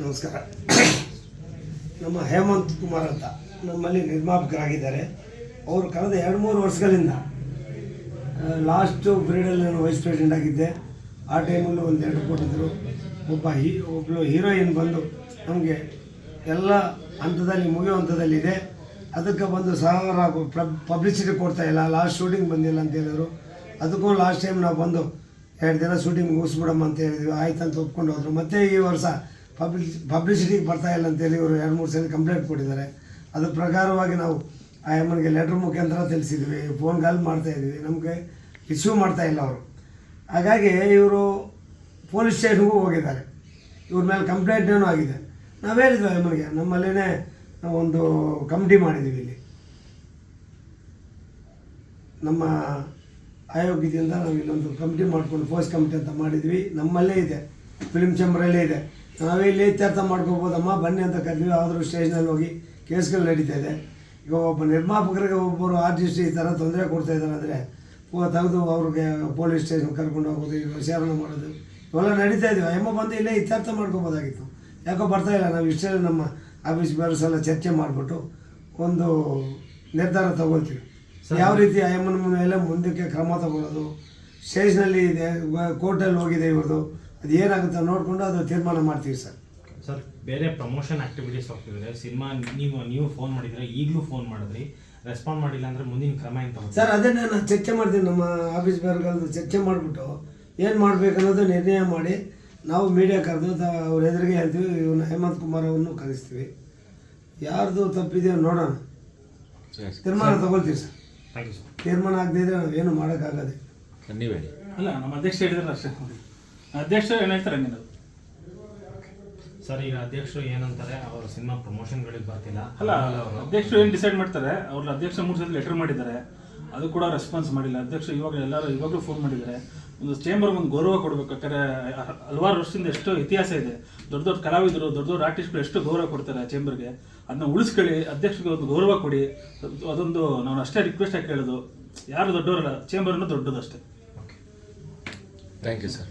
ನಮಸ್ಕಾರ. ನಮ್ಮ ಹೇಮಂತ್ ಕುಮಾರ್ ಅಂತ ನಮ್ಮಲ್ಲಿ ನಿರ್ಮಾಪಕರಾಗಿದ್ದಾರೆ. ಅವರು ಕಳೆದ ಎರಡು ಮೂರು ವರ್ಷಗಳಿಂದ ಲಾಸ್ಟು ಪೀರಿಯಡಲ್ಲಿ ನಾನು ವೈಸ್ ಪ್ರೆಸಿಡೆಂಟ್ ಆಗಿದ್ದೆ. ಆ ಟೈಮಲ್ಲೂ ಒಂದು ಎರಡು ಕೊಟ್ಟಿದ್ದರು ಒಬ್ಬ ಹೀ ಒಬ್ಬಳು ಹೀರೋಯಿನ್ ಬಂದು ನಮಗೆ ಎಲ್ಲ ಹಂತದಲ್ಲಿ, ಮುಗಿಯೋ ಹಂತದಲ್ಲಿದೆ ಅದಕ್ಕೆ ಬಂದು ಸಾವಿರ ಪಬ್ಲಿಸಿಟಿ ಕೊಡ್ತಾ ಇಲ್ಲ. ಲಾಸ್ಟ್ ಶೂಟಿಂಗ್ ಬಂದಿಲ್ಲ ಅಂತ ಹೇಳಿದ್ರು. ಅದಕ್ಕೂ ಲಾಸ್ಟ್ ಟೈಮ್ ನಾವು ಬಂದು, ಎರಡು ದಿನ ಶೂಟಿಂಗ್ ಮುಗಿಸ್ಬಿಡಮ್ಮ ಅಂತ ಹೇಳಿದ್ವಿ. ಆಯ್ತು ಅಂತ ಒಪ್ಕೊಂಡು ಹೋದರು. ಮತ್ತೆ ಈ ವರ್ಷ ಪಬ್ಲಿಸಿಟಿಗೆ ಬರ್ತಾ ಇಲ್ಲ ಅಂತೇಳಿ ಇವರು ಎರಡು ಮೂರು ಸಲ ಕಂಪ್ಲೇಂಟ್ ಕೊಟ್ಟಿದ್ದಾರೆ. ಅದ್ರ ಪ್ರಕಾರವಾಗಿ ನಾವು ಆ ಎಮ್ಮನಿಗೆ ಲೆಟ್ರ್ ಮುಖಾಂತರ ತಿಳಿಸಿದ್ವಿ. ಫೋನ್ ಕಾಲ್ ಮಾಡ್ತಾ ಇದ್ವಿ. ನಮಗೆ ಇಶ್ಯೂ ಮಾಡ್ತಾ ಇಲ್ಲ ಅವರು. ಹಾಗಾಗಿ ಇವರು ಪೊಲೀಸ್ ಸ್ಟೇಷನ್ಗೂ ಹೋಗಿದ್ದಾರೆ. ಇವ್ರ ಮೇಲೆ ಕಂಪ್ಲೇಂಟ್ ಏನೋ ಆಗಿದೆ. ನಾವು ಹೇಳಿದ್ವಿ ಎಮ್ಮನಿಗೆ ನಮ್ಮಲ್ಲೇ ಒಂದು ಕಮಿಟಿ ಮಾಡಿದ್ದೀವಿ ಇಲ್ಲಿ. ನಮ್ಮ ಆಯೋಗ್ಯದಿಂದ ನಾವು ಇಲ್ಲೊಂದು ಕಮಿಟಿ ಮಾಡ್ಕೊಂಡು ಫೋರ್ಸ್ ಕಮಿಟಿ ಅಂತ ಮಾಡಿದ್ವಿ. ನಮ್ಮಲ್ಲೇ ಇದೆ. ಫಿಲ್ಮ್ ಚೇಂಬರಲ್ಲೇ ಇದೆ. ನಾವೇ ಇಲ್ಲಿ ಇತ್ಯರ್ಥ ಮಾಡ್ಕೋಬೋದಮ್ಮ. ಬನ್ನಿ ಅಂತ ಕರೆದ್ವಿ. ಆದರೂ ಸ್ಟೇಜ್ನಲ್ಲಿ ಹೋಗಿ ಕೇಸ್ಗಳು ನಡೀತಾ ಇದೆ. ಈಗ ಒಬ್ಬ ನಿರ್ಮಾಪಕರಿಗೆ ಒಬ್ಬರು ಆರ್ಟಿಸ್ಟ್ ಈ ಥರ ತೊಂದರೆ ಕೊಡ್ತಾ ಇದ್ದಾರೆ ಅಂದರೆ ತೆಗೆದು ಅವ್ರಿಗೆ ಪೊಲೀಸ್ ಸ್ಟೇಷನ್ ಕರ್ಕೊಂಡು ಹೋಗೋದು ಈಗ ವಿಚಾರಣೆ ಮಾಡೋದು ಇವೆಲ್ಲ ನಡೀತಾ ಇದೀವಿ ಎಮ್ಮ ಬಂದು ಇಲ್ಲೇ ಇತ್ಯರ್ಥ ಮಾಡ್ಕೋಬೋದಾಗಿತ್ತು. ಯಾಕೋ ಬರ್ತಾ ಇಲ್ಲ. ನಾವು ಇಷ್ಟೇ ನಮ್ಮ ಆಫೀಸ್ ಬೇರೆ ಸಲ ಚರ್ಚೆ ಮಾಡಿಬಿಟ್ಟು ಒಂದು ನಿರ್ಧಾರ ತಗೊಳ್ತೀವಿ. ಯಾವ ರೀತಿ ಅಯ್ಯಮ್ಮನ ಮೇಲೆ ಮುಂದಕ್ಕೆ ಕ್ರಮ ತಗೊಳ್ಳೋದು? ಸ್ಟೇಜ್ನಲ್ಲಿ ಇದೆ ಕೋರ್ಟಲ್ಲಿ ಹೋಗಿದೆ ಇವ್ರದ್ದು ಅದು ಏನಾಗುತ್ತೆ ನೋಡಿಕೊಂಡು ಅದು ತೀರ್ಮಾನ ಮಾಡ್ತೀವಿ ಸರ್. ಸರ್ ಬೇರೆ ಪ್ರಮೋಷನ್ ಆಕ್ಟಿವಿಟೀಸ್ ಹೋಗ್ತಿದ್ರೆ ಸಿನಿಮಾ ನೀವು ನೀವು ಫೋನ್ ಮಾಡಿದ್ರೆ ಈಗಲೂ ಫೋನ್ ಮಾಡಿದ್ರಿ ರೆಸ್ಪಾಂಡ್ ಮಾಡಿಲ್ಲ ಅಂದ್ರೆ ಮುಂದಿನ ಕ್ರಮ ಏನು ಸರ್ ಅದನ್ನೇ ನಾನು ಚರ್ಚೆ ಮಾಡ್ತೀನಿ ನಮ್ಮ ಆಫೀಸ್ ಬೇರೆಗಳದ್ದು ಚರ್ಚೆ ಮಾಡಿಬಿಟ್ಟು ಏನು ಮಾಡ್ಬೇಕು ಅನ್ನೋದು ನಿರ್ಣಯ ಮಾಡಿ ನಾವು ಮೀಡಿಯಾ ಕರೆದು ಅವ್ರ ಎದುರಿಗೆ ಹೇಳ್ತೀವಿ ಇವನ್ನ ಹೇಮಂತ್ ಕುಮಾರ್ ಅವರನ್ನು ಕರೆಸ್ತೀವಿ. ಯಾರ್ದು ತಪ್ಪಿದೆಯೋ ನೋಡೋಣ. ತೀರ್ಮಾನ ತಗೊಳ್ತೀವಿ ಸರ್. ಥ್ಯಾಂಕ್ ಯು ಸರ್ ತೀರ್ಮಾನ ಆಗದೇ ಇದ್ರೆ ನಾವು ಏನು ಮಾಡೋಕ್ಕಾಗದೆ ಅಲ್ಲ ನಮ್ಮ ಅಧ್ಯಕ್ಷ ಹೇಳಿದ್ರೆ ಅಷ್ಟೇ. ಅಧ್ಯಕ್ಷ ಏನು ಹೇಳ್ತಾರೆ ಹಂಗೆ ಸರ್ ಈಗ ಅಧ್ಯಕ್ಷರು ಏನಂತಾರೆ ಅವ್ರ ಸಿನಿಮಾ ಪ್ರಮೋಷನ್ಗಳಿಗೆ ಬರ್ತಿಲ್ಲ. ಅಲ್ಲ ಅಧ್ಯಕ್ಷರು ಏನು ಡಿಸೈಡ್ ಮಾಡ್ತಾರೆ? ಅವ್ರ ಅಧ್ಯಕ್ಷ ಮೂರು ಸಲ ಲೆಟರ್ ಮಾಡಿದ್ದಾರೆ. ಅದು ಕೂಡ ರೆಸ್ಪಾನ್ಸ್ ಮಾಡಿಲ್ಲ. ಅಧ್ಯಕ್ಷ ಇವಾಗ ಎಲ್ಲರೂ ಇವಾಗಲೂ ಫೋನ್ ಮಾಡಿದ್ದಾರೆ. ಒಂದು ಚೇಂಬರ್ಗೆ ಒಂದು ಗೌರವ ಕೊಡಬೇಕು. ಯಾಕಂದರೆ ಹಲವಾರು ವರ್ಷದಿಂದ ಎಷ್ಟೋ ಇತಿಹಾಸ ಇದೆ. ದೊಡ್ಡ ದೊಡ್ಡ ಕಲಾವಿದರು ದೊಡ್ಡ ದೊಡ್ಡ ಆರ್ಟಿಸ್ಟ್ಗಳು ಎಷ್ಟು ಗೌರವ ಕೊಡ್ತಾರೆ ಚೇಂಬರ್ಗೆ ಅದನ್ನ ಉಳಿಸ್ಕೊಳ್ಳಿ. ಅಧ್ಯಕ್ಷರಿಗೆ ಒಂದು ಗೌರವ ಕೊಡಿ. ಅದೊಂದು ನಾನು ಅಷ್ಟೇ ರಿಕ್ವೆಸ್ಟ್ ಆಗಿ ಕೇಳೋದು. ಯಾರು ದೊಡ್ಡವರಲ್ಲ ಚೇಂಬರ್ನು ದೊಡ್ಡದಷ್ಟೇ ಥ್ಯಾಂಕ್ ಯು ಸರ್